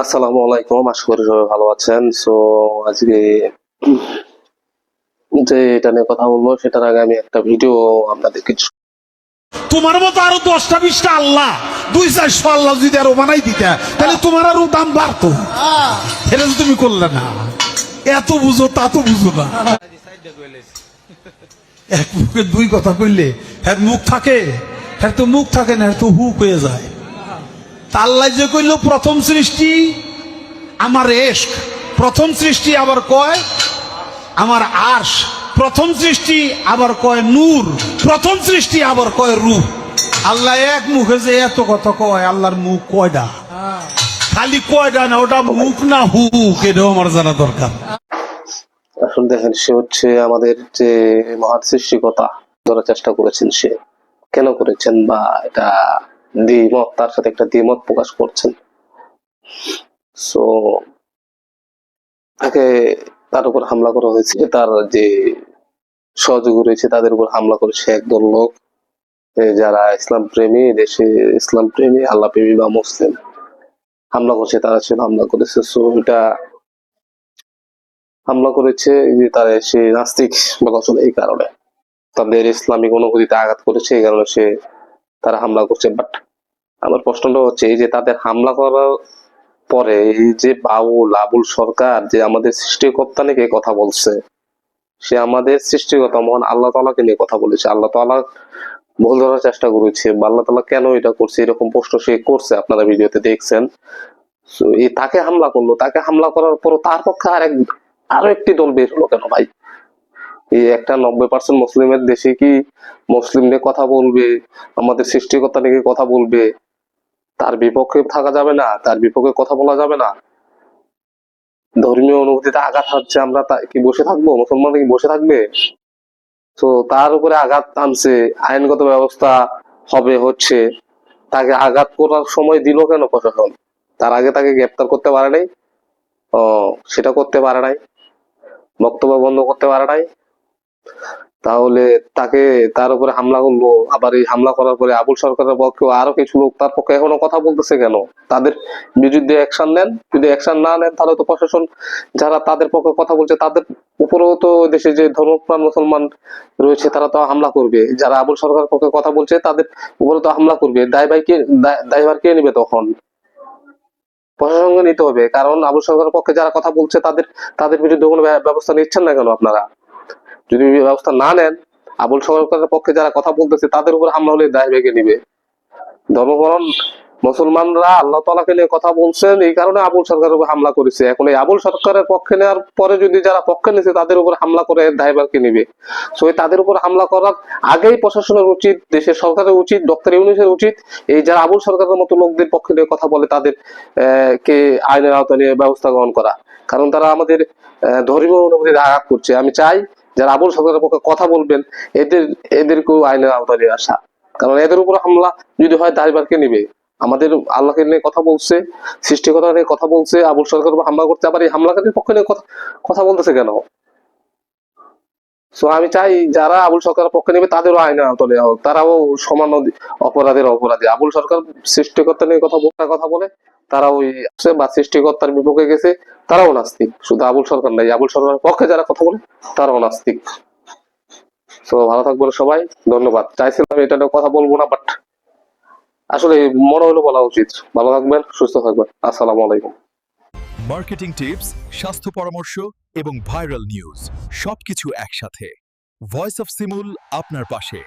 আসসালামু আলাইকুম, আশা করি সবাই ভালো আছেন। সো আজকে যে এটা নিয়ে কথা বলব, সেটার আগে আমি একটা ভিডিও আপনাদের কিছু তোমার মতো আরও দশটা বিশটা আল্লাহ, দুই চারশো আল্লাহ যদি আরও বানাই দিতে, তাহলে তোমার আরও দাম বাড়তো। এটা তো তুমি করলে না, এত বুঝো, তা তো বুঝো না। এক মুখে দুই কথা কইলে হ্যাঁ মুখ থাকে হ্যাঁ তো মুখ থাকে না তো হুক হয়ে যায়। তা আল্লাহ যে কইল, প্রথম সৃষ্টি আমার এশক, প্রথম সৃষ্টি আবার কয় আমার আশ প্রথম সৃষ্টি আবার কয় নূর, প্রথম সৃষ্টি আবার কয় রূপ। আল্লাহ এক মুখে যে এত কথা কয়, আল্লাহর মুখ কয়ডা? খালি কয়ডা না, ওটা মুখ না হুক, এটাও আমার জানা দরকার। আসলে দেখেন, সে হচ্ছে আমাদের যে মহান সৃষ্টিকতা ধরার চেষ্টা করেছেন সে। কেন করেছেন বা এটা দ্বিমত তার সাথে একটা দ্বিমত প্রকাশ করছেন। সো তাকে তার উপর হামলা করা হয়েছে, তার যে সহযোগী রয়েছে, তাদের উপর হামলা করেছে একদল লোক যারা ইসলাম প্রেমী, দেশে ইসলাম প্রেমী, আল্লাহ প্রেমী বা মুসলিম। হামলা করছে, তারা ছিল হামলা করেছে। সো এটা হামলা করেছে যে তারা সে নাস্তিক বলা চলে এই কারণে। তাদের ইসলামিক অনুভূতিতে আঘাত করেছে, এই কারণে সে তারা হামলা করছে। বাট আমার প্রশ্নটা হচ্ছে, এই যে তাদের হামলা করার পরে এই যে বাউল, আবুল সরকার যে আমাদের সৃষ্টিকর্তা নিয়ে কথা বলছে, সে আমাদের সৃষ্টিকর্তা মহান আল্লাহ তালাকে নিয়ে কথা বলেছে। আল্লাহ তালা ভুল ধরার চেষ্টা করেছে আল্লাহ তালা কেন এটা করছে, এরকম প্রশ্ন সে করছে, আপনারা ভিডিওতে দেখছেন। তাকে হামলা করল, তাকে হামলা করার পর তার পক্ষে আরেক, আরও একটি দল বের হলো কেন ভাই? এই একটা নব্বই পার্সেন্ট মুসলিমের দেশে কি মুসলিম নিয়ে কথা বলবে? আমাদের সৃষ্টিকর্তা নিয়ে কথা বলবে? তার বিপক্ষে থাকা যাবে না, তার বিপক্ষে কথা বলা যাবে না। ধর্মীয় অনুভূতিতে আঘাত হচ্ছে আমরা কি বসে থাকব? মুসলমান কি বসে থাকবে? তো তার উপরে আঘাত আনছে, আইনগত ব্যবস্থা হবে, হচ্ছে। তাকে আঘাত করার সময় দিল কেন প্রশাসন? তার আগে তাকে গ্রেপ্তার করতে পারে নাই? সেটা করতে পারে নাই। বক্তব্য বন্ধ করতে পারে নাই। তাহলে তাকে তার উপরে হামলা করল, আবার এই হামলা করার পরে আবুল সরকারের পক্ষে আরও কিছু লোক তার পক্ষে এখনও কথা বলতেছে কেন? তাদের বিরুদ্ধে অ্যাকশন নেন, যদি অ্যাকশন না নেন, তাহলে তো প্রশাসন যারা তাদের পক্ষে কথা বলছে, তাদের উপরেও তো দেশে যে ধর্মপ্রাণ মুসলমান রয়েছে, তারা তো হামলা করবে। যারা আবুল সরকারের পক্ষে কথা বলছে, তাদের উপরে তো হামলা করবে। দায়ভার কে, দায়- দায়ভার কে নেবে তখন? প্রশাসনকে নিতে হবে, কারণ আবুল সরকারের পক্ষে যারা কথা বলছে, তাদের তাদের বিরুদ্ধে কোনো ব্য- ব্যবস্থা নিচ্ছেন না কেন আপনারা? যদি ব্যবস্থা না নেন, আবুল সরকারের পক্ষে যারা কথা বলতেছে, তাদের উপর হামলা হলে দায় ভেঙে নিবে। ধর্মকরণ মুসলমানরা আল্লাহ তালাকে নিয়ে কথা বলছেন, এই কারণে আবুল সরকারের উপর হামলা করেছে। এখন এই আবুল সরকারের পক্ষে নেওয়ার পরে যদি যারা পক্ষে নিয়েছে তাদের উপর হামলা করে দায়ভারকে নিবে। সো তাদের উপর হামলা করার আগেই প্রশাসনের উচিত, দেশের সরকারের উচিত, ডক্টর ইউনুসের উচিত, এই যারা আবুল সরকারের মতো লোকদের পক্ষে নিয়ে কথা বলে, তাদের কে আইনের আওতায় নিয়ে ব্যবস্থা গ্রহণ করা। কারণ তারা আমাদের ধর্মীয় অনুভূতিতে আঘাত করছে। আমি চাই যারা আবুল সরকারের পক্ষে কথা বলবেন, এদের, এদেরকেও আইনের আওতায় নিয়ে আসা। কারণ এদের উপর হামলা যদি হয় দায়ভারকে নিবে। আমাদের আল্লাহকে নিয়ে কথা বলছে সৃষ্টিকতা নিয়ে কথা বলছে, আবুল সরকার হামলা করতে আবার এই হামলাকারীর পক্ষে নিয়ে কথা বলতেছে কেন? সো আমি চাই যারা আবুল সরকারের পক্ষে নেবে, তাদেরও আইনের আওতায় নেওয়া হোক। তারাও সমান অপরাধের অপরাধী। আবুল সরকার সৃষ্টিকর্তা নিয়ে কথা কথা বলে তারা ওই বা সৃষ্টিকর্তার বিপক্ষে গেছে, তারাও নাস্তিক। শুধু আবুল সরকার নাই আবুল সরকারের পক্ষে যারা কথা বলে, তারাও নাস্তিক। তো ভালো থাকবেন সবাই, ধন্যবাদ। চাইছিলাম এটা নিয়ে কথা বলব না বাট আসলে মনে হলো বলা উচিত। ভালো থাকবেন, সুস্থ থাকবেন। আসসালামু আলাইকুম। মার্কেটিং টিপস, স্বাস্থ্য পরামর্শ এবং ভাইরাল নিউজ, সবকিছু একসাথে। ভয়েস অফ সিমুল আপনার পাশে।